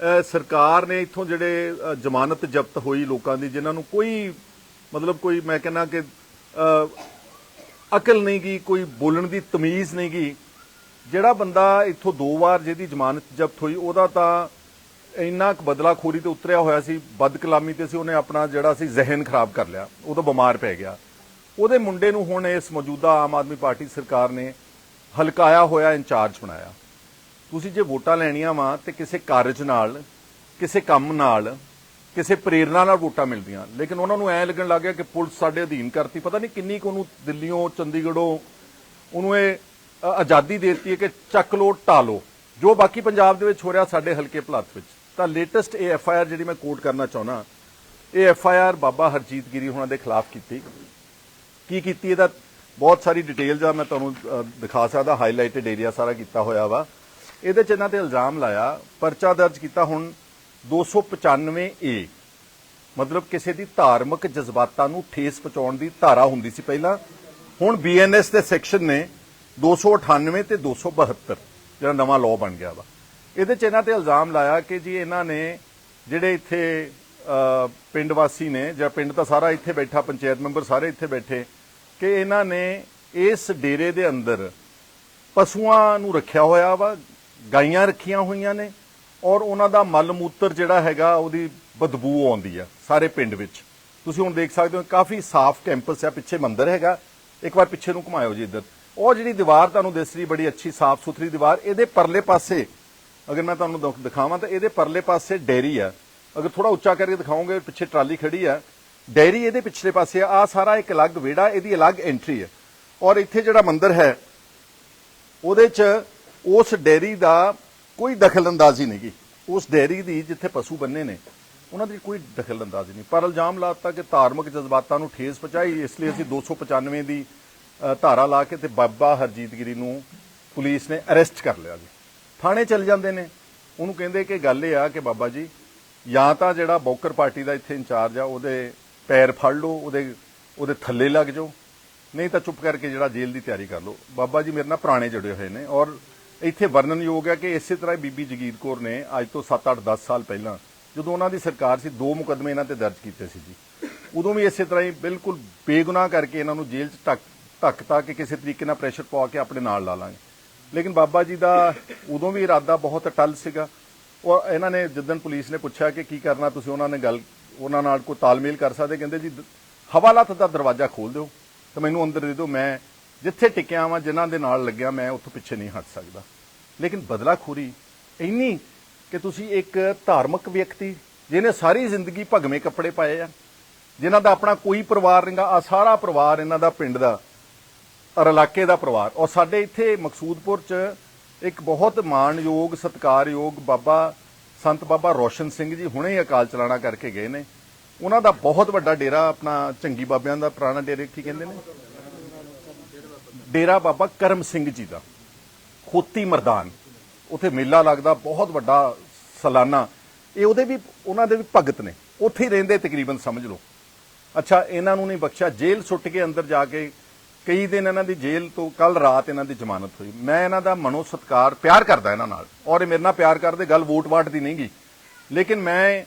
ਸਰਕਾਰ ਨੇ ਇੱਥੋਂ ਜਿਹੜੇ ਜ਼ਮਾਨਤ ਜ਼ਬਤ ਹੋਈ ਲੋਕਾਂ ਦੀ, ਜਿਨ੍ਹਾਂ ਨੂੰ ਕੋਈ ਮਤਲਬ ਕੋਈ ਮੈਂ ਕਹਿੰਦਾ ਕਿ ਅਕਲ ਨਹੀਂ ਗਈ, ਕੋਈ ਬੋਲਣ ਦੀ ਤਮੀਜ਼ ਨਹੀਂ ਗਈ, ਜਿਹੜਾ ਬੰਦਾ ਇੱਥੋਂ ਦੋ ਵਾਰ ਜਿਹਦੀ ਜ਼ਮਾਨਤ ਜ਼ਬਤ ਹੋਈ, ਉਹਦਾ ਤਾਂ ਇੰਨਾ ਕੁ ਬਦਲਾਖੋਰੀ ਤੇ ਉਤਰਿਆ ਹੋਇਆ ਸੀ ਬਦਕਲਾਮੀ ਤੇ ਸੀ, ਉਹਨੇ ਆਪਣਾ ਜਿਹੜਾ ਸੀ ਜ਼ਿਹਨ ਖਰਾਬ ਕਰ ਲਿਆ, ਉਹ ਤਾਂ ਬਿਮਾਰ ਪੈ ਗਿਆ। ਉਹਦੇ ਮੁੰਡੇ ਨੂੰ ਹੁਣ ਇਸ ਮੌਜੂਦਾ ਆਮ ਆਦਮੀ ਪਾਰਟੀ ਸਰਕਾਰ ਨੇ ਹਲਕਾਇਆ ਹੋਇਆ, ਇੰਚਾਰਜ ਬਣਾਇਆ। ਤੁਸੀਂ ਜੇ ਵੋਟਾਂ ਲੈਣੀਆਂ ਵਾ ਤੇ ਕਿਸੇ ਕਾਰਜ ਨਾਲ, ਕਿਸੇ ਕੰਮ ਨਾਲ, ਕਿਸੇ ਪ੍ਰੇਰਣਾ ਨਾਲ ਵੋਟਾਂ ਮਿਲਦੀਆਂ। ਲੇਕਿਨ ਉਹਨਾਂ ਨੂੰ ਐ ਲੱਗਣ ਲੱਗ ਗਿਆ ਕਿ ਪੁਲਿਸ ਸਾਡੇ ਅਧੀਨ ਕਰਤੀ। ਪਤਾ ਨਹੀਂ ਕਿੰਨੀ ਕੁ ਉਹਨੂੰ ਦਿੱਲੀੋਂ ਚੰਡੀਗੜ੍ਹੋਂ ਉਹਨੂੰ ਇਹ ਆਜ਼ਾਦੀ ਦੇ ਦਿੱਤੀ ਹੈ ਕਿ ਚੱਕ ਲੋ ਟਾਲੋ ਜੋ ਬਾਕੀ ਪੰਜਾਬ ਦੇ ਵਿੱਚ ਹੋ ਰਿਹਾ ਸਾਡੇ ਹਲਕੇ ਭਲਾਤ ਵਿੱਚ। ਤਾਂ ਲੇਟੈਸਟ ਇਹ ਐਫ ਆਈ ਆਰ ਜਿਹੜੀ ਮੈਂ ਕੋਟ ਕਰਨਾ ਚਾਹੁੰਦਾ, ਇਹ F I R Baba Harjit Giri ਹੋਣਾ ਦੇ ਖਿਲਾਫ ਕੀਤੀ। ਕੀ ਕੀਤੀ? ਇਹਦਾ ਬਹੁਤ ਸਾਰੀ ਡਿਟੇਲ ਆ, ਮੈਂ ਤੁਹਾਨੂੰ ਦਿਖਾ ਸਕਦਾ ਹਾਈਲਾਈਟਡ ਏਰੀਆ ਸਾਰਾ ਕੀਤਾ ਹੋਇਆ ਵਾ। ਇਹਦੇ ਚ ਇਹਨਾਂ ਤੇ ਇਲਜ਼ਾਮ ਲਾਇਆ, ਪਰਚਾ ਦਰਜ ਕੀਤਾ ਹੁਣ 295 ਏ। ਮਤਲਬ ਕਿਸੇ ਦੀ ਧਾਰਮਿਕ ਜਜ਼ਬਾਤਾਂ ਨੂੰ ਠੇਸ ਪਹੁੰਚਾਉਣ ਦੀ ਧਾਰਾ ਹੁੰਦੀ ਸੀ ਪਹਿਲਾਂ। ਹੁਣ ਬੀਐਨਐਸ ਦੇ ਸੈਕਸ਼ਨ ਨੇ 298 ਤੇ 272 ਜਿਹੜਾ ਨਵਾਂ ਲਾਅ ਬਣ ਗਿਆ ਵਾ। ਇਹਦੇ ਚ ਇਹਨਾਂ ਤੇ ਇਲਜ਼ਾਮ ਲਾਇਆ ਕਿ ਜੀ ਇਹਨਾਂ ਨੇ ਜਿਹੜੇ ਇੱਥੇ ਪਿੰਡ ਵਾਸੀ ਨੇ, ਜਾਂ ਪਿੰਡ ਤਾਂ ਸਾਰਾ ਇੱਥੇ ਬੈਠਾ, ਪੰਚਾਇਤ ਮੈਂਬਰ ਸਾਰੇ ਇੱਥੇ ਬੈਠੇ, ਕਿ ਇਹਨਾਂ ਨੇ ਇਸ ਡੇਰੇ ਦੇ ਅੰਦਰ ਪਸ਼ੂਆਂ ਨੂੰ ਰੱਖਿਆ ਹੋਇਆ ਵਾ ਗਾਈਆਂ ਰੱਖੀਆਂ ਹੋਈਆਂ ਨੇ ਔਰ ਉਹਨਾਂ ਦਾ ਮਲ ਮੂਤਰ ਜਿਹੜਾ ਹੈਗਾ, ਉਹਦੀ ਬਦਬੂ ਆਉਂਦੀ ਆ ਸਾਰੇ ਪਿੰਡ ਵਿੱਚ। ਤੁਸੀਂ ਹੁਣ ਦੇਖ ਸਕਦੇ ਹੋ, ਕਾਫੀ ਸਾਫ਼ ਕੈਂਪਸ ਆ, ਪਿੱਛੇ ਮੰਦਿਰ ਹੈਗਾ। ਇੱਕ ਵਾਰ ਪਿੱਛੇ ਨੂੰ ਘੁਮਾਇਓ ਜੀ ਇੱਧਰ। ਉਹ ਜਿਹੜੀ ਦੀਵਾਰ ਤੁਹਾਨੂੰ ਦਿਸ ਰਹੀ, ਬੜੀ ਅੱਛੀ ਸਾਫ਼ ਸੁਥਰੀ ਦੀਵਾਰ, ਇਹਦੇ ਪਰਲੇ ਪਾਸੇ, ਅਗਰ ਮੈਂ ਤੁਹਾਨੂੰ ਦਿਖ- ਦਿਖਾਵਾਂ ਤਾਂ ਇਹਦੇ ਪਰਲੇ ਪਾਸੇ ਡੈਰੀ ਆ। ਅਗਰ ਥੋੜਾ ਉੱਚਾ ਕਰਕੇ ਦਿਖਾਉਂਗੇ ਪਿੱਛੇ ਟਰਾਲੀ ਖੜੀ ਆ। ਡੈਰੀ ਇਹਦੇ ਪਿਛਲੇ ਪਾਸੇ ਆ। ਆਹ ਸਾਰਾ ਇੱਕ ਅਲੱਗ ਵਿਹੜਾ, ਇਹਦੀ ਅਲੱਗ ਐਂਟਰੀ ਹੈ ਔਰ ਇੱਥੇ ਜਿਹੜਾ ਮੰਦਿਰ ਹੈ, ਉਹਦੇ 'ਚ ਉਸ ਡੈਰੀ ਦਾ ਕੋਈ ਦਖਲਅੰਦਾਜ਼ੀ ਨਹੀਂ ਗੀ। ਉਸ ਡੈਰੀ ਦੀ ਜਿੱਥੇ ਪਸ਼ੂ ਬੰਨੇ ਨੇ, ਉਹਨਾਂ ਦੀ ਕੋਈ ਦਖਲਅੰਦਾਜ਼ੀ ਨਹੀਂ। ਪਰ ਇਲਜ਼ਾਮ ਲਾਤਾ ਕਿ ਧਾਰਮਿਕ ਜਜ਼ਬਾਤਾਂ ਨੂੰ ਠੇਸ ਪਹੁੰਚਾਈ, ਇਸ ਲਈ ਅਸੀਂ 295 ਦੀ ਧਾਰਾ ਲਾ ਕੇ ਤੇ ਬਾਬਾ ਹਰਜੀਤ ਗਿਰੀ ਨੂੰ ਪੁਲਿਸ ਨੇ ਅਰੈਸਟ ਕਰ ਲਿਆ ਜੀ। ਥਾਣੇ ਚਲ ਜਾਂਦੇ ਨੇ। ਉਹਨੂੰ ਕਹਿੰਦੇ ਕਿ ਗੱਲ ਇਹ ਆ ਕਿ ਬਾਬਾ ਜੀ, ਜਾਂ ਤਾਂ ਜਿਹੜਾ ਬੌਕਰ ਪਾਰਟੀ ਦਾ ਇੱਥੇ ਇੰਚਾਰਜ ਆ, ਉਹਦੇ ਪੈਰ ਫੜ ਲਓ, ਉਹਦੇ ਉਹਦੇ ਥੱਲੇ ਲੱਗ ਜਾਓ। ਨਹੀਂ ਤਾਂ ਚੁੱਪ ਕਰਕੇ ਜਿਹੜਾ ਜੇਲ੍ਹ ਦੀ ਤਿਆਰੀ ਕਰ ਲਓ। ਬਾਬਾ ਜੀ ਮੇਰੇ ਨਾਲ ਪੁਰਾਣੇ ਜੁੜੇ ਹੋਏ ਨੇ ਔਰ ਇੱਥੇ ਵਰਣਨਯੋਗ ਹੈ ਕਿ ਇਸੇ ਤਰ੍ਹਾਂ ਹੀ ਬੀਬੀ ਜਗੀਰ ਕੌਰ ਨੇ ਅੱਜ ਤੋਂ 7-8 10 ਸਾਲ ਪਹਿਲਾਂ ਜਦੋਂ ਉਹਨਾਂ ਦੀ ਸਰਕਾਰ ਸੀ, ਦੋ ਮੁਕੱਦਮੇ ਇਹਨਾਂ ਤੇ ਦਰਜ ਕੀਤੇ ਸੀ ਜੀ। ਉਦੋਂ ਵੀ ਇਸੇ ਤਰ੍ਹਾਂ ਹੀ ਬਿਲਕੁਲ ਬੇਗੁਨਾਹ ਕਰਕੇ ਇਹਨਾਂ ਨੂੰ ਜੇਲ੍ਹ 'ਚ ਟੱਕ ਧੱਕਤਾ ਕਿ ਕਿਸੇ ਤਰੀਕੇ ਨਾਲ ਪ੍ਰੈਸ਼ਰ ਪਵਾ ਕੇ ਆਪਣੇ ਨਾਲ ਲਾ ਲਾਂਗੇ। ਲੇਕਿਨ ਬਾਬਾ ਜੀ ਦਾ ਉਦੋਂ ਵੀ ਇਰਾਦਾ ਬਹੁਤ ਅਟਲ ਸੀਗਾ। ਔਰ ਇਹਨਾਂ ਨੇ ਜਿੱਦਣ ਪੁਲਿਸ ਨੇ ਪੁੱਛਿਆ ਕਿ ਕੀ ਕਰਨਾ, ਤੁਸੀਂ ਉਹਨਾਂ ਨੇ ਗੱਲ, ਉਹਨਾਂ ਨਾਲ ਕੋਈ ਤਾਲਮੇਲ ਕਰ ਸਕਦੇ? ਕਹਿੰਦੇ ਜੀ ਦ- ਹਵਾਲਾਤ ਦਾ ਦਰਵਾਜ਼ਾ ਖੋਲ ਦਿਓ ਤੇ ਮੈਨੂੰ ਅੰਦਰ ਦੇ ਦਿਓ, ਮੈਂ ਜਿੱਥੇ ਟਿਕਿਆ ਵਾਂ, ਜਿਨ੍ਹਾਂ ਦੇ ਨਾਲ ਲੱਗਿਆ, ਮੈਂ ਉੱਥੋਂ ਪਿੱਛੇ ਨਹੀਂ ਹਟ ਸਕਦਾ। ਲੇਕਿਨ ਬਦਲਾਖੋਰੀ ਇੰਨੀ ਕਿ ਤੁਸੀਂ ਇੱਕ ਧਾਰਮਿਕ ਵਿਅਕਤੀ, ਜਿਹਨੇ ਸਾਰੀ ਜ਼ਿੰਦਗੀ ਭਗਵੇਂ ਕੱਪੜੇ ਪਾਏ ਆ, ਜਿਨ੍ਹਾਂ ਦਾ ਆਪਣਾ ਕੋਈ ਪਰਿਵਾਰ ਨਹੀਂਗਾ ਆ ਸਾਰਾ ਪਰਿਵਾਰ ਇਹਨਾਂ ਦਾ ਪਿੰਡ ਦਾ, ਔਰ ਇਲਾਕੇ ਦਾ ਪਰਿਵਾਰ। ਔਰ ਸਾਡੇ ਇੱਥੇ ਮਕਸੂਦਪੁਰ ਚ ਇੱਕ ਬਹੁਤ ਮਾਣਯੋਗ, ਸਤਿਕਾਰਯੋਗ ਬਾਬਾ, ਸੰਤ ਬਾਬਾ ਰੋਸ਼ਨ ਸਿੰਘ ਜੀ ਹੁਣੇ ਅਕਾਲ ਚਲਾਣਾ ਕਰਕੇ ਗਏ ਨੇ। ਉਹਨਾਂ ਦਾ ਬਹੁਤ ਵੱਡਾ ਡੇਰਾ, ਆਪਣਾ ਚੰਗੀ ਬਾਬਿਆਂ ਦਾ ਪੁਰਾਣਾ ਡੇਰੇ, ਕੀ ਕਹਿੰਦੇ ਨੇ? ਡੇਰਾ ਬਾਬਾ ਕਰਮ ਸਿੰਘ ਜੀ ਦਾ, ਖੋਤੀ ਮਰਦਾਨ। ਉੱਥੇ ਮੇਲਾ ਲੱਗਦਾ, ਬਹੁਤ ਵੱਡਾ ਸਾਲਾਨਾ। ਇਹ ਉਹਦੇ ਵੀ, ਉਹਨਾਂ ਦੇ ਵੀ ਭਗਤ ਨੇ। ਉੱਥੇ ਹੀ ਰਹਿੰਦੇ ਤਕਰੀਬਨ, ਸਮਝ ਲਓ। ਅੱਛਾ, ਇਹਨਾਂ ਨੂੰ ਨਹੀਂ ਬਖਸ਼ਿਆ। ਜੇਲ੍ਹ ਸੁੱਟ ਕੇ ਅੰਦਰ ਜਾ ਕੇ, ਕਈ ਦਿਨ ਇਹਨਾਂ ਦੀ ਜੇਲ੍ਹ ਤੋਂ ਕੱਲ ਰਾਤ ਇਹਨਾਂ ਦੀ ਜ਼ਮਾਨਤ ਹੋਈ। ਮੈਂ ਇਹਨਾਂ ਦਾ ਮਨੋ ਸਤਕਾਰ ਪਿਆਰ ਕਰਦਾ ਇਹਨਾਂ ਨਾਲ। ਔਰ ਇਹ ਮੇਰੇ ਨਾਲ ਪਿਆਰ ਕਰਦੇ, ਗੱਲ ਵੋਟ ਵਾਟ ਦੀ ਨਹੀਂ ਗੀ। ਲੇਕਿਨ ਮੈਂ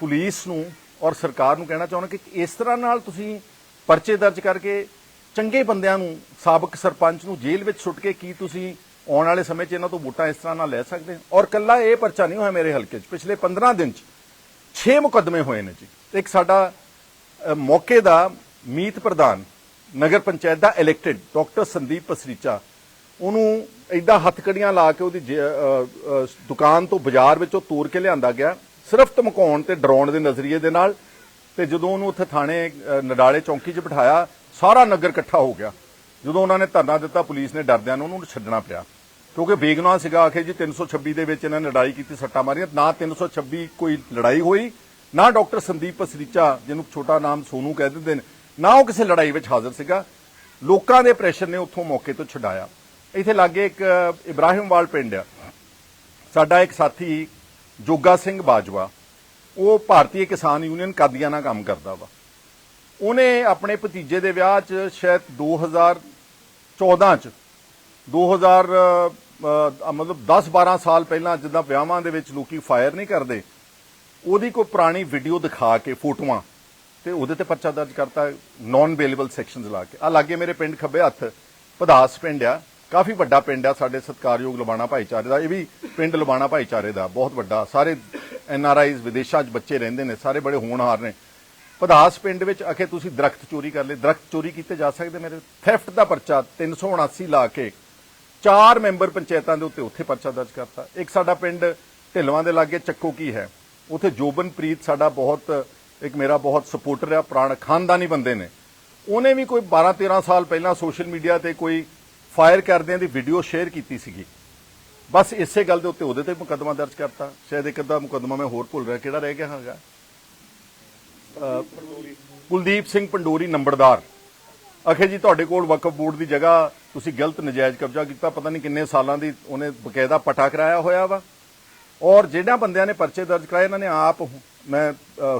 ਪੁਲਿਸ ਨੂੰ ਔਰ ਸਰਕਾਰ ਨੂੰ ਕਹਿਣਾ ਚਾਹੁੰਦਾ ਕਿ ਇਸ ਤਰ੍ਹਾਂ ਨਾਲ ਤੁਸੀਂ ਪਰਚੇ ਦਰਜ ਕਰਕੇ ਚੰਗੇ ਬੰਦਿਆਂ ਨੂੰ, ਸਾਬਕ ਸਰਪੰਚ ਨੂੰ ਜੇਲ੍ਹ ਵਿੱਚ ਸੁੱਟ ਕੇ ਕੀ ਤੁਸੀਂ ਆਉਣ ਵਾਲੇ ਸਮੇਂ 'ਚ ਇਹਨਾਂ ਤੋਂ ਵੋਟਾਂ ਇਸ ਤਰ੍ਹਾਂ ਨਾਲ ਲੈ ਸਕਦੇ ਹੋ? ਔਰ ਕੱਲਾ ਇਹ ਪਰਚਾ ਨਹੀਂ ਹੋਇਆ ਮੇਰੇ ਹਲਕੇ 'ਚ। ਪਿਛਲੇ 15 ਦਿਨ 'ਚ 6 ਮੁਕੱਦਮੇ ਹੋਏ ਨੇ ਜੀ। ਇੱਕ ਸਾਡਾ ਮੌਕੇ ਦਾ ਮੀਤ ਪ੍ਰਧਾਨ, ਨਗਰ ਪੰਚਾਇਤ ਦਾ ਇਲੈਕਟਿਡ ਡਾਕਟਰ ਸੰਦੀਪ ਪਸਰੀਚਾ, ਉਹਨੂੰ ਐਡਾ ਹੱਥਕੜੀਆਂ ਲਾ ਕੇ ਉਹਦੀ ਜੇ- ਦੁਕਾਨ ਤੋਂ ਬਾਜ਼ਾਰ ਵਿੱਚੋਂ ਤੋੜ ਕੇ ਲਿਆਂਦਾ ਗਿਆ। ਸਿਰਫ ਧਮਕਾਉਣ ਤੇ ਡਰਾਉਣ ਦੇ ਨਜ਼ਰੀਏ ਦੇ ਨਾਲ ਤੇ ਜਦੋਂ ਉਹਨੂੰ ਉੱਥੇ ਥਾਣੇ ਨਡਾਲੇ ਚੌਂਕੀ 'ਚ ਬਿਠਾਇਆ ਸਾਰਾ ਨਗਰ ਇਕੱਠਾ ਹੋ ਗਿਆ। ਜਦੋਂ ਉਹਨਾਂ ਨੇ ਧਰਨਾ ਦਿੱਤਾ, ਪੁਲਿਸ ਨੇ ਡਰਦਿਆਂ ਨੂੰ ਉਹਨੂੰ ਛੱਡਣਾ ਪਿਆ। ਕਿਉਂਕਿ ਬੇਗੁਨਾਹ ਸੀਗਾ, ਆਖੇ ਜੀ 326 ਦੇ ਵਿੱਚ ਇਹਨਾਂ ਨੇ ਲੜਾਈ ਕੀਤੀ, ਸੱਟਾਂ ਮਾਰੀਆਂ। ਨਾ 326 ਕੋਈ ਲੜਾਈ ਹੋਈ, ਨਾ ਡਾਕਟਰ ਸੰਦੀਪ ਪਸਰੀਚਾ, ਜਿਹਨੂੰ ਛੋਟਾ ਨਾਮ ਸੋਨੂ ਕਹਿ ਦਿੰਦੇ ਨੇ, ਨਾ ਉਹ ਕਿਸੇ ਲੜਾਈ ਵਿੱਚ ਹਾਜ਼ਰ ਸੀਗਾ। ਲੋਕਾਂ ਦੇ ਪ੍ਰੈਸ਼ਰ ਨੇ ਉੱਥੋਂ ਮੌਕੇ ਤੋਂ ਛਡਾਇਆ। ਇੱਥੇ ਲਾਗੇ ਇੱਕ ਇਬਰਾਹਿਮਵਾਲ ਪਿੰਡ ਆ। ਸਾਡਾ ਇੱਕ ਸਾਥੀ ਜੋਗਾ ਸਿੰਘ ਬਾਜਵਾ, ਉਹ ਭਾਰਤੀ ਕਿਸਾਨ ਯੂਨੀਅਨ ਕਾਦੀਆਂ ਨਾਲ ਕੰਮ ਕਰਦਾ ਵਾ। ਉਹਨੇ ਆਪਣੇ ਭਤੀਜੇ ਦੇ ਵਿਆਹ 'ਚ ਸ਼ਾਇਦ 2014 'ਚ 2000 ਅਹ, ਮਤਲਬ 10-12 ਸਾਲ ਪਹਿਲਾਂ ਜਿੱਦਾਂ ਵਿਆਹਾਂ ਦੇ ਵਿੱਚ ਲੋਕੀ ਫਾਇਰ ਨਹੀਂ ਕਰਦੇ ਉਹਦੀ ਕੋਈ ਪੁਰਾਣੀ ਵੀਡੀਓ ਦਿਖਾ ਕੇ ਫੋਟੋਆਂ ਤੇ ਉਹਦੇ ਤੇ ਪਰਚਾ ਦਰਜ ਕਰਤਾ ਨਾਨ ਅਵੇਲੇਬਲ ਸੈਕਸ਼ਨਸ ਲਾ ਕੇ। ਆ ਲਾਗੇ ਮੇਰੇ ਪਿੰਡ ਖੱਬੇ ਹੱਥ ਪਦਾਸ ਪਿੰਡ ਆ ਕਾਫੀ ਵੱਡਾ ਪਿੰਡ ਆ ਸਾਡੇ ਸਤਕਾਰਯੋਗ ਲੁਬਾਣਾ ਭਾਈਚਾਰੇ ਦਾ ਇਹ ਵੀ ਪਿੰਡ ਲੁਬਾਣਾ ਭਾਈਚਾਰੇ ਦਾ ਬਹੁਤ ਵੱਡਾ ਸਾਰੇ ਐਨ ਆਰ ਆਈਜ਼ ਵਿਦੇਸ਼ਾਂ 'ਚ ਬੱਚੇ ਰਹਿੰਦੇ ਨੇ ਸਾਰੇ ਬੜੇ ਹੋਣਹਾਰ ਨੇ। ਪਧਾਸ ਪਿੰਡ ਵਿੱਚ ਅਖੇ ਤੁਸੀਂ ਦਰਖਤ ਚੋਰੀ ਕਰ ਲਏ। ਦਰਖਤ ਚੋਰੀ ਕੀਤੇ ਜਾ ਸਕਦੇ ਮੇਰੇ। ਥੈਫਟ ਦਾ ਪਰਚਾ 379 ਲਾ ਕੇ ਚਾਰ ਮੈਂਬਰ ਪੰਚਾਇਤਾਂ ਦੇ ਉੱਤੇ ਉੱਥੇ ਪਰਚਾ ਦਰਜ ਕਰਤਾ। ਇੱਕ ਸਾਡਾ ਪਿੰਡ ਢਿਲਵਾਂ ਦੇ ਲਾਗੇ ਚੱਕੋ ਕੀ ਹੈ? ਉੱਥੇ ਜੋਬਨਪ੍ਰੀਤ ਸਾਡਾ ਬਹੁਤ, ਇੱਕ ਮੇਰਾ ਬਹੁਤ ਸਪੋਰਟਰ ਆ, ਪੁਰਾਣਾ ਖਾਨਦਾਨੀ ਬੰਦੇ ਨੇ। ਉਹਨੇ ਵੀ ਕੋਈ 12 13 ਸਾਲ ਪਹਿਲਾਂ ਸੋਸ਼ਲ ਮੀਡੀਆ ਤੇ ਕੋਈ ਫਾਇਰ ਕਰਦਿਆਂ ਦੀ ਵੀਡੀਓ ਸ਼ੇਅਰ ਕੀਤੀ ਸੀਗੀ। ਬਸ ਇਸੇ ਗੱਲ ਦੇ ਉੱਤੇ ਉਹਦੇ ਤੇ ਮੁਕੱਦਮਾ ਦਰਜ ਕਰਤਾ। ਸ਼ਾਇਦ ਇੱਕ ਅੱਧਾ ਮੁਕੱਦਮਾ ਮੈਂ ਹੋਰ ਭੁੱਲ ਰਿਹਾ, ਕਿਹੜਾ ਰਹਿ ਗਿਆ ਹੈਗਾ? ਕੁਲਦੀਪ ਸਿੰਘ ਪੰਡੋਰੀ ਨੰਬਰਦਾਰ। ਅਖੇ ਜੀ, ਤੁਹਾਡੇ ਕੋਲ ਵਕਫ ਬੋਰਡ ਦੀ ਜਗ੍ਹਾ ਤੁਸੀਂ ਗਲਤ ਨਜਾਇਜ਼ ਕਬਜ਼ਾ ਕੀਤਾ, ਪਤਾ ਨਹੀਂ ਕਿੰਨੇ ਸਾਲਾਂ ਦੀ ਉਹਨੇ ਬਕਾਇਦਾ ਪਟਾ ਕਰਾਇਆ ਹੋਇਆ ਵਾ। ਔਰ ਜਿਹੜਾ ਬੰਦਿਆਂ ਨੇ ਪਰਚੇ ਦਰਜ ਕਰਾਏ, ਇਹਨਾਂ ਨੇ ਆਪ ਮੈਂ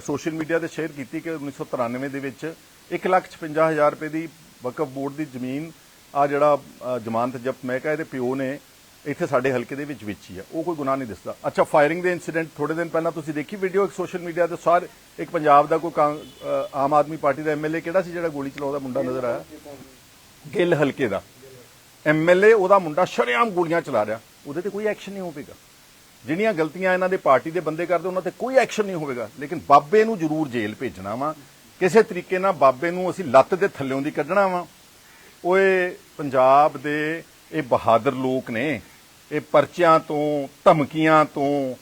ਸੋਸ਼ਲ ਮੀਡੀਆ ਤੇ ਸ਼ੇਅਰ ਕੀਤੀ ਕਿ 1993 ਦੇ ਵਿੱਚ 155000 ਰੁਪਏ ਦੀ ਵਕਫ ਬੋਰਡ ਦੀ ਜ਼ਮੀਨ ਆ ਜਿਹੜਾ ਜ਼ਮਾਨਤ ਜ਼ਬਤ ਮਹਿਕਾ ਇਹਦੇ ਪਿਓ ਨੇ ਇੱਥੇ ਸਾਡੇ ਹਲਕੇ ਦੇ ਵਿੱਚ ਵਿੱਚ ਹੀ ਆ। ਉਹ ਕੋਈ ਗੁਨਾਹ ਨਹੀਂ ਦਿਸਦਾ। ਅੱਛਾ ਫਾਇਰਿੰਗ ਦੇ ਇਨਸੀਡੈਂਟ ਥੋੜੇ ਦਿਨ ਪਹਿਲਾਂ ਤੁਸੀਂ ਦੇਖੀ ਵੀਡੀਓ ਇੱਕ ਸੋਸ਼ਲ ਮੀਡੀਆ ਤੇ ਸਾਰੇ ਇੱਕ ਪੰਜਾਬ ਦਾ ਕੋਈ ਕਾਂ- ਆਮ ਆਦਮੀ ਪਾਰਟੀ ਦਾ ਐਮਐਲਏ ਕਿਹੜਾ ਸੀ ਜਿਹੜਾ ਗੋਲੀ ਚਲਾਉਂਦਾ ਮੁੰਡਾ ਨਜ਼ਰ ਆਇਆ? ਗਿੱਲ ਹਲਕੇ ਦਾ। ਐਮਐਲਏ ਉਹਦਾ ਮੁੰਡਾ ਸ਼ਰੇਆਮ ਗੋਲੀਆਂ ਚਲਾ ਰਿਹਾ। ਉਹਦੇ ਤੇ ਕੋਈ ਐਕਸ਼ਨ ਨਹੀਂ ਹੋਵੇਗਾ। ਜਿਹੜੀਆਂ ਗਲਤੀਆਂ ਇਹਨਾਂ ਦੇ ਪਾਰਟੀ ਦੇ ਬੰਦੇ ਕਰਦੇ, ਉਹਨਾਂ ਤੇ ਕੋਈ ਐਕਸ਼ਨ ਨਹੀਂ ਹੋਵੇਗਾ। ਲੇਕਿਨ ਬਾਬੇ ਨੂੰ ਜ਼ਰੂਰ ਜੇਲ੍ਹ ਭੇਜਣਾ ਵਾ। ਕਿਸੇ ਤਰੀਕੇ ਨਾਲ ਬਾਬੇ ਨੂੰ ਅਸੀਂ ਲੱਤ ਦੇ ਥੱਲਿਓਂ ਦੀ ਕੱਢਣਾ ਵਾ। ਓਏ, ਪੰਜਾਬ ਦੇ ਇਹ ਬਹਾਦਰ ਲੋਕ ਨੇ, ਇਹ ਪਰਚਿਆਂ ਤੋਂ, ਧਮਕੀਆਂ ਤੋਂ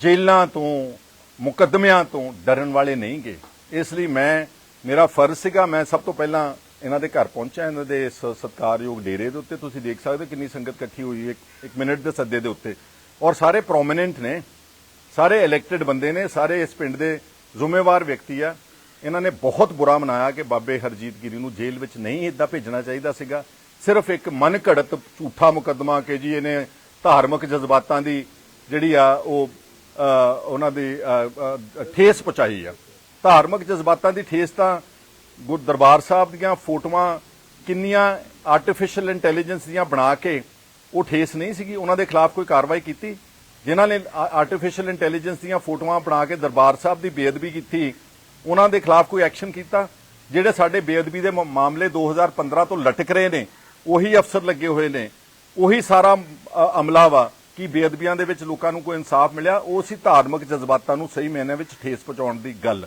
ਜੇਲਾਂ ਤੋਂ, ਮੁਕੱਦਮਿਆਂ ਤੋਂ ਡਰਨ ਵਾਲੇ ਨਹੀਂ ਗੇ। ਇਸ ਲਈ ਮੈਂ, ਮੇਰਾ ਫਰਜ਼ ਸੀਗਾ, ਮੈਂ ਸਭ ਤੋਂ ਪਹਿਲਾਂ ਇਹਨਾਂ ਦੇ ਘਰ ਪਹੁੰਚਿਆ, ਇਹਨਾਂ ਦੇ ਸ- ਸਤਿਕਾਰਯੋਗ ਡੇਰੇ ਦੇ ਉੱਤੇ। ਤੁਸੀਂ ਦੇਖ ਸਕਦੇ ਹੋ ਕਿੰਨੀ ਸੰਗਤ ਇਕੱਠੀ ਹੋਈ ਹੈ, ਇੱਕ- ਇੱਕ ਮਿੰਟ ਦੇ ਸੱਦੇ ਦੇ ਉੱਤੇ। ਔਰ ਸਾਰੇ ਪ੍ਰੋਮਿਨੈਂਟ ਨੇ, ਸਾਰੇ ਇਲੈਕਟਿਡ ਬੰਦੇ ਨੇ, ਸਾਰੇ ਇਸ ਪਿੰਡ ਦੇ ਜ਼ਿੰਮੇਵਾਰ ਵਿਅਕਤੀ ਆ। ਇਹਨਾਂ ਨੇ ਬਹੁਤ ਬੁਰਾ ਮਨਾਇਆ ਕਿ ਬਾਬੇ ਹਰਜੀਤ ਗਿਰੀ ਨੂੰ ਜੇਲ੍ਹ ਵਿੱਚ ਨਹੀਂ ਇਦਾਂ ਭੇਜਣਾ ਚਾਹੀਦਾ ਸੀਗਾ। ਸਿਰਫ ਇੱਕ ਮਨ ਘੜਤ ਝੂਠਾ ਮੁਕੱਦਮਾ ਕਿ ਜੀ ਇਹਨੇ ਧਾਰਮਿਕ ਜਜ਼ਬਾਤਾਂ ਦੀ ਜਿਹੜੀ ਆ ਉਹ ਉਹਨਾਂ ਦੀ ਠੇਸ ਪਹੁੰਚਾਈ ਆ। ਧਾਰਮਿਕ ਜਜ਼ਬਾਤਾਂ ਦੀ ਠੇਸ ਤਾਂ ਗੁਰ ਦਰਬਾਰ ਸਾਹਿਬ ਦੀਆਂ ਫੋਟੋਆਂ ਕਿੰਨੀਆਂ ਆਰਟੀਫੀਸ਼ੀਅਲ ਇੰਟੈਲੀਜੈਂਸ ਦੀਆਂ ਬਣਾ ਕੇ ਉਹ ਠੇਸ ਨਹੀਂ ਸੀਗੀ। ਉਹਨਾਂ ਦੇ ਖਿਲਾਫ ਕੋਈ ਕਾਰਵਾਈ ਕੀਤੀ? ਜਿਨ੍ਹਾਂ ਨੇ ਆਰਟੀਫੀਸ਼ੀਅਲ ਇੰਟੈਲੀਜੈਂਸ ਦੀਆਂ ਫੋਟੋਆਂ ਬਣਾ ਕੇ ਦਰਬਾਰ ਸਾਹਿਬ ਦੀ ਬੇਅਦਬੀ ਕੀਤੀ, ਉਹਨਾਂ ਦੇ ਖਿਲਾਫ ਕੋਈ ਐਕਸ਼ਨ ਕੀਤਾ? ਜਿਹੜੇ ਸਾਡੇ ਬੇਅਦਬੀ ਦੇ ਮ- ਮਾਮਲੇ 2015 ਤੋਂ ਲਟਕ ਰਹੇ ਨੇ ਉਹੀ ਅਫਸਰ ਲੱਗੇ ਹੋਏ ਨੇ। ਉਹੀ ਸਾਰਾ ਅਮਲਾ ਵਾ ਕਿ ਬੇਅਦਬੀਆਂ ਦੇ ਵਿੱਚ ਲੋਕਾਂ ਨੂੰ ਕੋਈ ਇਨਸਾਫ ਮਿਲਿਆ, ਉਹ ਸੀ ਧਾਰਮਿਕ ਜਜ਼ਬਾਤਾਂ ਨੂੰ ਸਹੀ ਮਾਇਨਿਆਂ ਵਿੱਚ ਠੇਸ ਪਹੁੰਚਾਉਣ ਦੀ ਗੱਲ।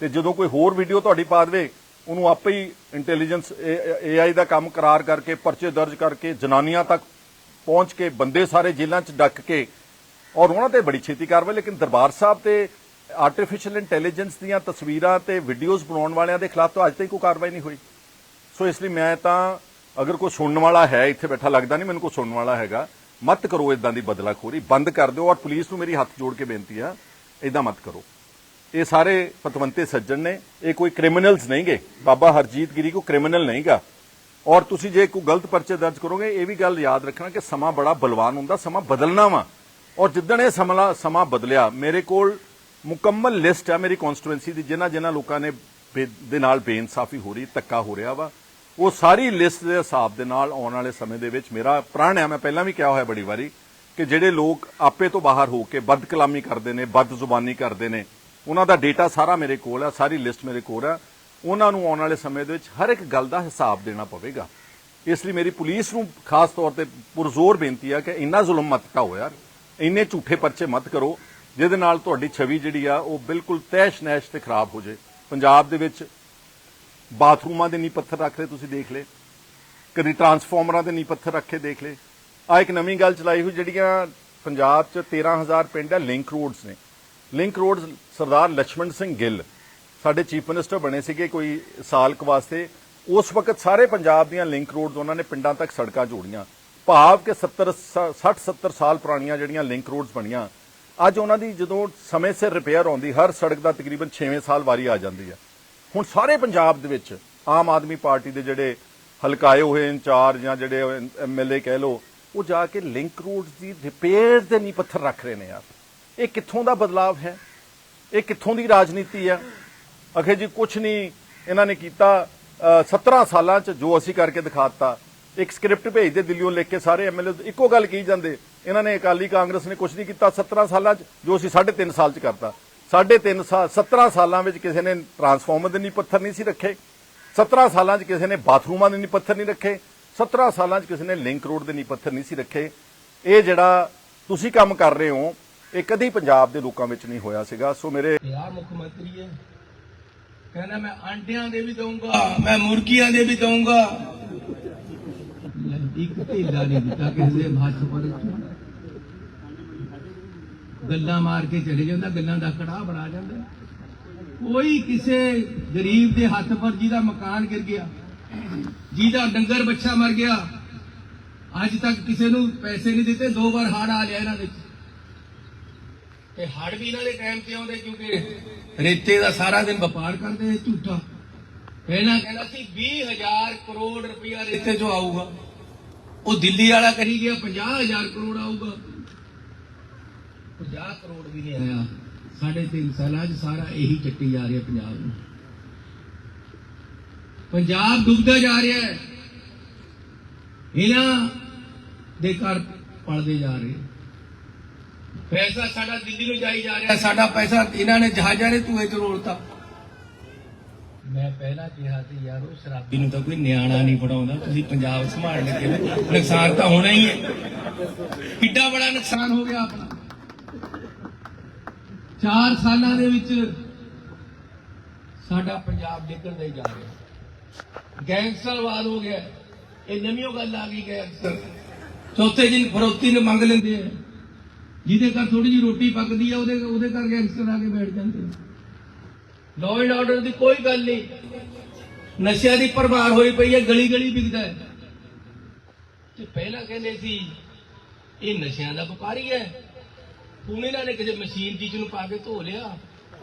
ਤੇ ਜਦੋਂ ਕੋਈ ਹੋਰ ਵੀਡੀਓ ਤੁਹਾਡੀ ਪਾ ਦੇਵੇ, ਉਹਨੂੰ ਆਪੇ ਹੀ ਇੰਟੈਲੀਜੈਂਸ ਏਆਈ ਦਾ ਕੰਮ ਕਰਾਰ ਕਰਕੇ, ਪਰਚੇ ਦਰਜ ਕਰਕੇ, ਜਨਾਨੀਆਂ ਤੱਕ ਪਹੁੰਚ ਕੇ, ਬੰਦੇ ਸਾਰੇ ਜੇਲ੍ਹਾਂ 'ਚ ਡੱਕ ਕੇ, ਔਰ ਉਹਨਾਂ ਤੇ ਬੜੀ ਛੇਤੀ ਕਾਰਵਾਈ, ਲੇਕਿਨ ਦਰਬਾਰ ਸਾਹਿਬ ਤੇ ਆਰਟੀਫੀਸ਼ੀਅਲ ਇੰਟੈਲੀਜੈਂਸ ਦੀਆਂ ਤਸਵੀਰਾਂ ਤੇ ਵੀਡੀਓਜ਼ ਬਣਾਉਣ ਵਾਲਿਆਂ ਦੇ ਖਿਲਾਫ ਤਾਂ ਅੱਜ ਤੱਕ ਕੋਈ ਕਾਰਵਾਈ ਨਹੀਂ ਹੋਈ। ਸੋ ਇਸ ਲਈ ਮੈਂ ਤਾਂ ਅਗਰ ਕੋਈ ਸੁਣਨ ਵਾਲਾ ਹੈ, ਇੱਥੇ ਬੈਠਾ ਲੱਗਦਾ ਨਹੀਂ ਮੈਨੂੰ ਕੋਈ ਸੁਣਨ ਵਾਲਾ ਹੈਗਾ, ਮਤ ਕਰੋ ਇਦਾਂ ਦੀ ਬਦਲਾਖੋਰੀ, ਬੰਦ ਕਰ ਦਿਓ ਔਰ ਪੁਲਿਸ ਨੂੰ ਮੇਰੀ ਹੱਥ ਜੋੜ ਕੇ ਬੇਨਤੀ ਆ ਇਦਾਂ ਮਤ ਕਰੋ। ਇਹ ਸਾਰੇ ਪਤਵੰਤੇ ਸੱਜਣ ਨੇ, ਇਹ ਕੋਈ ਕ੍ਰਿਮੀਨਲਸ ਨਹੀਂਗੇ। ਬਾਬਾ ਹਰਜੀਤ ਗਿਰੀ ਕੋ ਕ੍ਰਿਮੀਨਲ ਨਹੀਂਗਾ। ਔਰ ਤੁਸੀਂ ਜੇ ਕੋਈ ਗਲਤ ਪਰਚੇ ਦਰਜ ਕਰੋਗੇ, ਇਹ ਵੀ ਗੱਲ ਯਾਦ ਰੱਖਣਾ ਕਿ ਸਮਾਂ ਬੜਾ ਬਲਵਾਨ ਹੁੰਦਾ, ਸਮਾਂ ਬਦਲਣਾ ਵਾ। ਔਰ ਜਿੱਦਣ ਇਹ ਸਮਾਂ ਸਮਾਂ ਬਦਲਿਆ, ਮੇਰੇ ਕੋਲ ਮੁਕੰਮਲ ਲਿਸਟ ਆ ਮੇਰੀ ਕਨਸਟੀਟੁਐਂਸੀ ਦੀ ਜਿਨ੍ਹਾਂ ਜਿਨ੍ਹਾਂ ਲੋਕਾਂ ਨੇ ਬੇ- ਦੇ ਨਾਲ ਬੇਇਨਸਾਫੀ ਹੋ ਰਹੀ, ਧੱਕਾ ਹੋ ਰਿਹਾ ਵਾ। ਉਹ ਸਾਰੀ ਲਿਸਟ ਦੇ ਹਿਸਾਬ ਦੇ ਨਾਲ ਆਉਣ ਵਾਲੇ ਸਮੇਂ ਦੇ ਵਿੱਚ ਮੇਰਾ ਪ੍ਰਣ ਹੈ ਮੈਂ ਪਹਿਲਾਂ ਵੀ ਕਿਹਾ ਹੋਇਆ ਬੜੀ ਵਾਰੀ ਕਿ ਜਿਹੜੇ ਲੋਕ ਆਪੇ ਤੋਂ ਬਾਹਰ ਹੋ ਕੇ ਬਦਕਲਾਮੀ ਕਰਦੇ ਨੇ ਬਦ ਜ਼ੁਬਾਨੀ ਕਰਦੇ ਨੇ, ਉਹਨਾਂ ਦਾ ਡੇਟਾ ਸਾਰਾ ਮੇਰੇ ਕੋਲ ਹੈ ਸਾਰੀ ਲਿਸਟ ਮੇਰੇ ਕੋਲ ਹੈ ਉਹਨਾਂ ਨੂੰ ਆਉਣ ਵਾਲੇ ਸਮੇਂ ਦੇ ਵਿੱਚ ਹਰ ਇੱਕ ਗੱਲ ਦਾ ਹਿਸਾਬ ਦੇਣਾ ਪਵੇਗਾ। ਇਸ ਲਈ ਮੇਰੀ ਪੁਲਿਸ ਨੂੰ ਖਾਸ ਤੌਰ ਤੇ ਪੁਰਜ਼ੋਰ ਬੇਨਤੀ ਆ ਕਿ ਇੰਨਾ ਜ਼ੁਲਮ ਮਤ ਢਾਓ ਯਾਰ, ਇੰਨੇ ਝੂਠੇ ਪਰਚੇ ਮਤ ਕਰੋ, ਜਿਹਦੇ ਨਾਲ ਤੁਹਾਡੀ ਛਵੀ ਜਿਹੜੀ ਆ, ਉਹ ਬਿਲਕੁਲ ਤੈਸ਼ ਨੈਸ਼ ਤੇ ਖਰਾਬ ਹੋ ਜਾਏ। ਪੰਜਾਬ ਦੇ ਵਿੱਚ ਬਾਥਰੂਮਾਂ ਦੇ ਨੀ ਪੱਥਰ ਰੱਖ ਰਹੇ ਤੁਸੀਂ ਦੇਖ ਲਏ। ਕਦੀ ਟਰਾਂਸਫਾਰਮਰਾਂ ਦੇ ਨੀ ਪੱਥਰ ਰੱਖੇ ਦੇਖ ਲਏ। ਆ ਇੱਕ ਨਵੀਂ ਗੱਲ ਚਲਾਈ ਹੋਈ ਜਿਹੜੀਆਂ ਪੰਜਾਬ 'ਚ 13000 ਪਿੰਡ ਹੈ ਲਿੰਕ ਰੋਡਸ ਨੇ। ਲਿੰਕ ਰੋਡਸ ਸਰਦਾਰ ਲక్ష్మణ ਸਿੰਘ ਗਿੱਲ ਸਾਡੇ ਚੀਫ ਮਿਨਿਸਟਰ ਬਣੇ ਸੀਗੇ ਕੋਈ ਸਾਲ ਕੁ ਵਾਸਤੇ। ਉਸ ਵਕਤ ਸਾਰੇ ਪੰਜਾਬ ਦੀਆਂ ਲਿੰਕ ਰੋਡਸ ਉਹਨਾਂ ਨੇ ਪਿੰਡਾਂ ਤੱਕ ਸੜਕਾਂ ਜੋੜੀਆਂ। ਭਾਵ ਕਿ 70 60 70 ਸਾਲ ਪੁਰਾਣੀਆਂ ਜਿਹੜੀਆਂ ਲਿੰਕ ਰੋਡਸ ਬਣੀਆਂ, ਅੱਜ ਉਹਨਾਂ ਦੀ ਜਦੋਂ ਸਮੇਂ ਸਿਰ ਰਿਪੇਅਰ ਆਉਂਦੀ, ਹਰ ਸੜਕ ਦਾ ਤਕਰੀਬਨ 6ਵੇਂ ਸਾਲ ਵਾਰੀ ਆ ਜਾਂਦੀ ਹੈ ਹੁਣ ਸਾਰੇ ਪੰਜਾਬ ਦੇ ਵਿੱਚ ਆਮ ਆਦਮੀ ਪਾਰਟੀ ਦੇ ਜਿਹੜੇ ਹਲਕਾਏ ਹੋਏ ਇੰਚਾਰਜ ਜਾਂ ਜਿਹੜੇ ਐਮਐਲਏ ਕਹਿ ਲੋ ਉਹ ਜਾ ਕੇ ਲਿੰਕ ਰੋਡਸ ਦੀ ਰਿਪੇਅਰ ਦੇ ਨੀ ਪੱਥਰ ਰੱਖ ਰਹੇ ਨੇ ਯਾਰ। ਇਹ ਕਿੱਥੋਂ ਦਾ ਬਦਲਾਵ ਹੈ? ਇਹ ਕਿੱਥੋਂ ਦੀ ਰਾਜਨੀਤੀ ਆ ਅਖੇ ਜੀ ਕੁਝ ਨਹੀਂ ਇਹਨਾਂ ਨੇ ਕੀਤਾ ਅ, 17 ਸਾਲਾਂ ਚ ਜੋ ਅਸੀਂ ਕਰਕੇ ਦਿਖਾਤਾ ਇੱਕ ਸਕ੍ਰਿਪਟ ਭੇਜਦੇ ਦਿੱਲੀੋਂ ਲਿਖ ਕੇ ਸਾਰੇ ਐਮਐਲਏ ਇੱਕੋ ਗੱਲ ਕਹੀ ਜਾਂਦੇ ਇਹਨਾਂ ਨੇ ਅਕਾਲੀ ਕਾਂਗਰਸ ਨੇ ਕੁਝ ਨਹੀਂ ਕੀਤਾ 17 ਸਾਲਾਂ 'ਚ ਜੋ ਅਸੀਂ 3.5 ਸਾਲ 'ਚ ਕਰਤਾ। 3.5 ਸਾਲ 17 ਸਾਲਾਂ ਵਿੱਚ ਕਿਸੇ ਨੇ ਟਰਾਂਸਫਾਰਮਰ ਦੇ ਨੀ ਪੱਥਰ ਨਹੀਂ ਸੀ ਰੱਖੇ। 17 ਸਾਲਾਂ 'ਚ ਕਿਸੇ ਨੇ ਬਾਥਰੂਮਾਂ ਦੇ ਨੀ ਪੱਥਰ ਨਹੀਂ ਰੱਖੇ। 17 ਸਾਲਾਂ 'ਚ ਕਿਸੇ ਨੇ ਲਿੰਕ ਰੋਡ ਦੇ ਨੀ ਪੱਥਰ ਨਹੀਂ ਸੀ ਰੱਖੇ। ਇਹ ਜਿਹੜਾ ਤੁਸੀਂ ਕੰਮ ਕਰ ਰਹੇ ਹੋ, ਇਹ ਕਦੀ ਪੰਜਾਬ ਦੇ ਲੋਕਾਂ ਵਿੱਚ ਨਹੀਂ ਹੋਇਆ ਸੀਗਾ। ਸੋ ਮੇਰੇ ਯਾਰ, ਮੁੱਖ ਮੰਤਰੀ ਹੈ। ਕਹਿੰਦਾ, ਮੈਂ ਆਂਡਿਆਂ ਦੇ ਵੀ ਦਊਂਗਾ, ਮੈਂ ਮੁਰਗੀਆਂ ਦੇ ਵੀ ਦਊਂਗਾ। ਇੱਕ ਢੇਲਾ ਨਹੀਂ ਦਿੱਤਾ ਕਿਸੇ ਦੇ ਹੱਥ ਪਰ ਗੱਲਾਂ ਮਾਰ ਕੇ ਚਲੇ ਜਾਂਦਾ ਗੱਲਾਂ ਦਾ ਕੜਾਹ ਬਣਾ ਜਾਂਦਾ। ਕੋਈ ਕਿਸੇ ਗਰੀਬ ਦੇ ਹੱਥ ਪਰ ਜਿਹਦਾ ਮਕਾਨ ਗਿਰ ਗਿਆ ਜਿਹਦਾ ਡੰਗਰ ਬੱਚਾ ਮਰ ਗਿਆ ਅੱਜ ਤੱਕ ਕਿਸੇ ਨੂੰ ਪੈਸੇ ਨਹੀਂ ਦਿੱਤੇ ਦੋ ਵਾਰ ਹੜ ਆ ਲਿਆ ਇਹਨਾਂ ਵਿੱਚ। ਤੇ ਹੜ ਵੀ ਇਹਨਾਂ ਦੇ ਟਾਈਮ ਤੇ ਆਉਂਦੇ ਕਿਉਂਕਿ ਰੇਤੇ ਦਾ ਸਾਰਾ ਦਿਨ ਵਪਾਰ ਕਰਦੇ ਝੂਠਾ। ਪਹਿਲਾਂ ਕਹਿੰਦਾ ਸੀ 20000 ਕਰੋੜ ਰੁਪਇਆ ਰੇਤੇ ਚੋਂ ਆਊਗਾ। ਉਹ ਦਿੱਲੀ ਵਾਲਾ ਕਰੀ ਗਿਆ 50000 ਕਰੋੜ ਆਊਗਾ। 50 ਕਰੋੜ ਵੀ ਨਹੀਂ ਆਇਆ। ਸਾਢੇ ਤਿੰਨ ਸਾਲਾਂ 'ਚ ਸਾਰਾ ਇਹੀ ਚੱਟੀ ਜਾ ਰਿਹਾ ਪੰਜਾਬ ਨੂੰ। ਪੰਜਾਬ ਡੁੱਬਦਾ ਜਾ ਰਿਹਾ ਹੈ। ਇਹਨਾਂ ਦੇ ਘਰ ਪਲਦੇ ਜਾ ਰਹੇ। ਪੈਸਾ ਸਾਡਾ ਦਿੱਲੀ ਨੂੰ ਜਾਈ ਜਾ ਰਿਹਾ ਸਾਡਾ ਪੈਸਾ ਇਹਨਾਂ ਨੇ ਜਹਾਜ਼ਾਂ ਨੇ ਧੂਏ ਚ ਰੋਲਤਾ। ਮੈਂ ਪਹਿਲਾਂ ਕਿਹਾ ਸੀ ਯਾਰ ਉਹ ਸ਼ਰਾਬੀ ਨੂੰ ਤਾਂ ਕੋਈ ਨਿਆਣਾ ਨਹੀਂ ਪੜਾਉਂਦਾ ਤੁਸੀਂ ਪੰਜਾਬ ਸੰਭਾਲ ਲੱਗੇ ਨੇ ਨੁਕਸਾਨ ਤਾਂ ਹੋਣਾ ਹੀ ਹੈ। ਕਿੱਡਾ ਬੜਾ ਨੁਕਸਾਨ ਹੋ ਗਿਆ ਆਪਣਾ। 4 ਸਾਲਾਂ ਦੇ ਵਿੱਚ ਸਾਡਾ ਪੰਜਾਬ ਡਿੱਗਣ ਹੀ ਜਾ ਰਿਹਾ। ਗੈਂਗਸਟਰਵਾਦ ਹੋ ਗਿਆ। ਇਹ ਨਵੀਂ ਗੱਲ ਆ ਗਈ ਗੈਂਗਸਟਰ। ਚੌਥੇ ਦਿਨ ਫਰੋਤੀ ਨੂੰ ਮੰਗ ਲੈਂਦੇ ਆ। ਜਿਹਦੇ ਘਰ ਥੋੜੀ ਜੀ ਰੋਟੀ ਪੱਕਦੀ ਆ, ਉਹਦੇ ਉਹਦੇ ਘਰ ਗੈਂਗਸਟਰ ਆ ਕੇ ਬੈਠ ਜਾਂਦੇ ਲਾਅ ਐਂਡ ਆਰਡਰ ਦੀ ਕੋਈ ਗੱਲ ਨਹੀਂ। ਨਸ਼ਿਆਂ ਦੀ ਭਰਮਾਰ ਹੋਈ ਪਈ ਹੈ ਗਲੀ ਗਲੀ ਵਿਕਦਾ ਹੈ। ਤੇ ਪਹਿਲਾਂ ਕਹਿੰਦੇ ਸੀ, ਇਹ ਨਸ਼ਿਆਂ ਦਾ ਵਪਾਰੀ ਹੈ। ਹੁਣ ਇਹਨਾਂ ਨੇ ਕਿਸੇ ਮਸ਼ੀਨ ਚੀਜ਼ ਨੂੰ ਪਾ ਕੇ ਧੋ ਲਿਆ,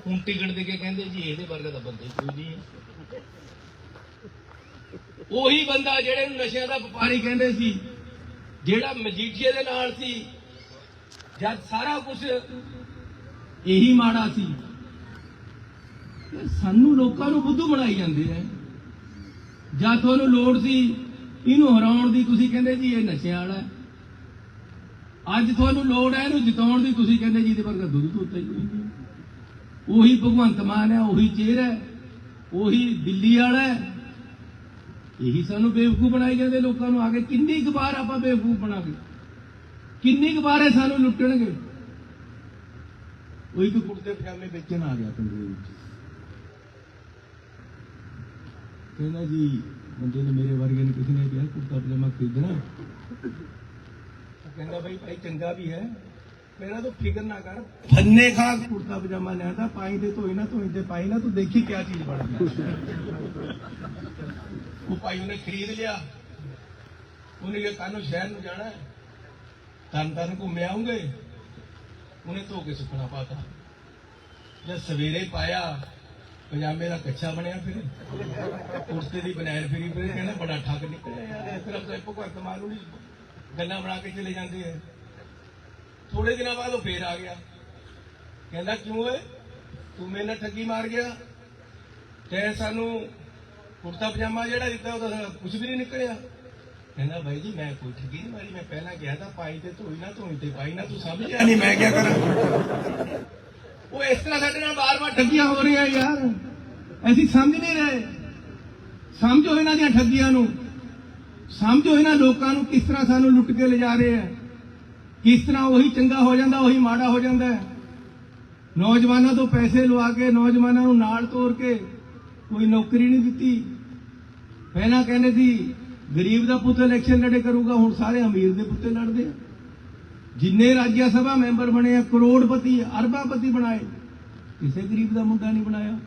ਹੁਣ ਟਿਕਟ ਦੇ ਕੇ ਕਹਿੰਦੇ ਜੀ ਇਹਦੇ ਵਰਗਾ ਤਾਂ ਬੰਦੇ ਕੋਈ ਨਹੀਂ ਹੈ। ਉਹੀ ਬੰਦਾ ਜਿਹੜੇ ਨੂੰ ਨਸ਼ਿਆਂ ਦਾ ਵਪਾਰੀ ਕਹਿੰਦੇ ਸੀ, ਜਿਹੜਾ ਮਜੀਠੀਏ ਦੇ ਨਾਲ ਸੀ, ਜਦ ਸਾਰਾ ਕੁਝ ਇਹੀ ਮਾੜਾ ਸੀ ਸਾਨੂੰ ਲੋਕਾਂ ਨੂੰ ਬੁੱਧੂ ਬਣਾਈ ਜਾਂਦੇ ਐ ਜਾਂ ਤੁਹਾਨੂੰ ਲੋੜ ਸੀ, ਇਹਨੂੰ ਹਰਾਉਣ ਦੀ ਤੁਸੀਂ ਕਹਿੰਦੇ ਜੀ ਇਹ ਨਸ਼ਿਆਂ ਵਾਲਾ ਅੱਜ ਤੁਹਾਨੂੰ ਲੋੜ ਹੈ ਇਹਨੂੰ ਜਿਤਾਉਣ ਦੀ, ਤੁਸੀਂ ਕਹਿੰਦੇ ਜੀ ਇਹਦੇ ਵਰਗਾ ਦੁੱਧ ਧੋਤਾ ਹੀ ਉਹੀ ਭਗਵੰਤ ਮਾਨ ਹੈ, ਉਹੀ ਚਿਹਰਾ ਹੈ, ਉਹੀ ਦਿੱਲੀ ਵਾਲਾ ਹੈ। ਇਹੀ ਸਾਨੂੰ ਬੇਵਕੂਫ ਬਣਾਈ ਜਾਂਦੇ ਲੋਕਾਂ ਨੂੰ। ਆ ਕਿੰਨੀ ਕੁ ਵਾਰ ਆਪਾਂ ਬੇਵਕੂਫ ਬਣਾ ਕੇ ਕਿੰਨੀ ਕੁ ਵਾਰ ਇਹ ਸਾਨੂੰ ਲੁੱਟਣਗੇ? ਉਹੀ ਇੱਕ ਕੁੜਤੇ ਪਜਾਮੇ ਵੇਚਣ ਆ ਗਿਆ ਪਿੰਡ ਵਿੱਚ। ਕਹਿੰਦਾ ਜੀ ਬੰਦੇ ਨੇ ਮੇਰੇ ਵਰਗੇ ਨੇ ਕਿਸੇ ਨੇ ਕਿਹਾ, ਕੁੜਤਾ ਪਜਾਮਾ ਖਰੀਦਣਾ। ਕਹਿੰਦਾ ਬਈ ਭਾਈ ਚੰਗਾ ਵੀ ਹੈ। ਮੇਰਾ ਤਾਂ ਫਿਕਰ ਨਾ ਕਰ। ਫੰਨੇ ਖਾ ਕੁੜਤਾ ਪਜਾਮਾ ਲਿਆਂਦਾ ਪਾਈ ਦੇ ਧੋਈ ਨਾ ਧੋਈ ਤੇ ਪਾਈ ਨਾ ਤੂੰ ਦੇਖੀ ਕਿਆ ਚੀਜ਼ ਬਣ ਗਈ। ਉਹ ਭਾਈ ਉਹਨੇ ਖਰੀਦ ਲਿਆ। ਉਹਨੇ ਕਿਹਾ ਕੱਲ ਨੂੰ ਸ਼ਹਿਰ ਨੂੰ ਜਾਣਾ ਹੈ। ਤਨ ਤਨ ਘੁੰਮੇ ਆਉਂਗੇ। ਉਹਨੇ ਧੋ ਕੇ ਸੁੱਕਣਾ ਪਾਤਾ ਜਦ ਸਵੇਰੇ ਪਾਇਆ ਪਜਾਮੇ ਦਾ ਕੱਛਾ ਬਣਿਆ ਫਿਰ। ਕੁਰਤੇ ਦੀ ਬਨੈਣ ਫਿਰੀ ਫਿਰ ਕਹਿੰਦਾ ਬੜਾ ਠੱਗ ਨਿਕਲਿਆ ਯਾਰ ਫਿਰ ਆਪਣੇ ਭਗਵੰਤ ਮਾਨ ਨੂੰ ਨੀ। ਗੱਲਾਂ ਬਣਾ ਕੇ ਚਲੇ ਜਾਂਦੇ ਆ। ਥੋੜੇ ਦਿਨਾਂ ਬਾਅਦ ਉਹ ਫੇਰ ਆ ਗਿਆ। ਕਹਿੰਦਾ ਕਿਉਂ ਓਏ? ਤੂੰ ਮੇਰੇ ਨਾਲ ਠੱਗੀ ਮਾਰ ਗਿਆ। ਤੇ ਸਾਨੂੰ ਕੁੜਤਾ ਪਜਾਮਾ ਜਿਹੜਾ ਦਿੱਤਾ ਉਹਦਾ ਕੁਝ ਵੀ ਨਹੀਂ ਨਿਕਲਿਆ। ਕਹਿੰਦਾ ਬਾਈ ਜੀ ਮੈਂ ਕੋਈ ਠੱਗੀ ਨਹੀਂ ਮਾਰੀ। ਮੈਂ ਪਹਿਲਾਂ ਕਿਹਾ ਤਾਂ ਪਾਈ ਤੇ ਧੋਈ ਨਾ ਧੋਈ ਤੇ ਪਾਈ ਨਾ ਤੂੰ ਸਮਝਿਆ ਨਹੀਂ ਮੈਂ ਕੀ ਕਰਾਂ? ਉਹ ਇਸ ਤਰ੍ਹਾਂ ਸਾਡੇ ਨਾਲ ਬਾਰ-ਬਾਰ ਠੱਗੀਆਂ ਹੋ ਰਹੀਆਂ ਯਾਰ। ਅਸੀਂ ਸਮਝ ਨਹੀਂ ਰਹੇ। ਸਮਝੋ ਇਹਨਾਂ ਦੀਆਂ ਠੱਗੀਆਂ ਨੂੰ। ਸਮਝੋ ਇਹਨਾਂ ਲੋਕਾਂ ਨੂੰ ਕਿਸ ਤਰ੍ਹਾਂ ਸਾਨੂੰ ਲੁੱਟ ਕੇ ਲਿਜਾ ਰਹੇ ਆ। ਕਿਸ ਤਰ੍ਹਾਂ ਉਹੀ ਚੰਗਾ ਹੋ ਜਾਂਦਾ, ਉਹੀ ਮਾੜਾ ਹੋ ਜਾਂਦਾ ਨੌਜਵਾਨਾਂ ਤੋਂ ਪੈਸੇ ਲਵਾ ਕੇ, ਨੌਜਵਾਨਾਂ ਨੂੰ ਨਾਲ ਤੋਰ ਕੇ ਕੋਈ ਨੌਕਰੀ ਨਹੀਂ ਦਿੱਤੀ। ਪਹਿਲਾਂ ਕਹਿੰਦੇ ਸੀ, ਗਰੀਬ ਦਾ ਪੁੱਤ ਇਲੈਕਸ਼ਨ ਲੜੇ ਕਰੂਗਾ, ਹੁਣ ਸਾਰੇ ਅਮੀਰ ਦੇ ਪੁੱਤੇ ਲੜਦੇ ਆ। ਜਿੰਨੇ ਰਾਜ ਸਭਾ ਮੈਂਬਰ ਬਣੇ ਆ, ਕਰੋੜਪਤੀ, ਅਰਬਾਪਤੀ ਬਣਾਏ। ਕਿਸੇ ਗਰੀਬ ਦਾ ਮੁੰਡਾ ਨਹੀਂ ਬਣਾਇਆ।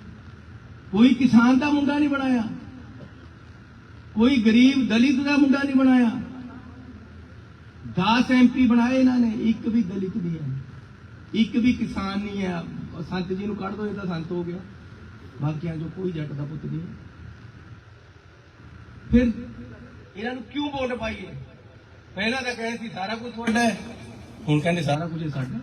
ਕੋਈ ਕਿਸਾਨ ਦਾ ਮੁੰਡਾ ਨਹੀਂ ਬਣਾਇਆ। ਕੋਈ ਗਰੀਬ ਦਲਿਤ ਦਾ ਮੁੰਡਾ ਨਹੀਂ ਬਣਾਇਆ। 10 ਐਮਪੀ ਬਣਾਏ ਇਹਨਾਂ ਨੇ, ਇੱਕ ਵੀ ਦਲਿਤ ਨਹੀਂ ਹੈ। ਇੱਕ ਵੀ ਕਿਸਾਨ ਨਹੀਂ ਹੈ। ਸੰਤ ਜੀ ਨੂੰ ਕੱਢ ਦੋ, ਇਹ ਤਾਂ ਸੰਤ ਹੋ ਗਿਆ। ਬਾਕੀਆਂ ਜੋ ਕੋਈ ਜੱਟ ਦਾ ਪੁੱਤ ਨਹੀਂ ਹੈ। ਫਿਰ ਇਹਨਾਂ ਨੂੰ ਕਿਉਂ ਵੋਟ ਪਾਈਏ ਪਹਿਲਾਂ ਤਾਂ ਕਹਿੰਦੇ ਸੀ ਸਾਰਾ ਕੁਝ ਤੁਹਾਡਾ ਹੈ। ਹੁਣ ਕਹਿੰਦੇ ਸਾਰਾ ਕੁਝ ਹੀ। ਸਾਡਾ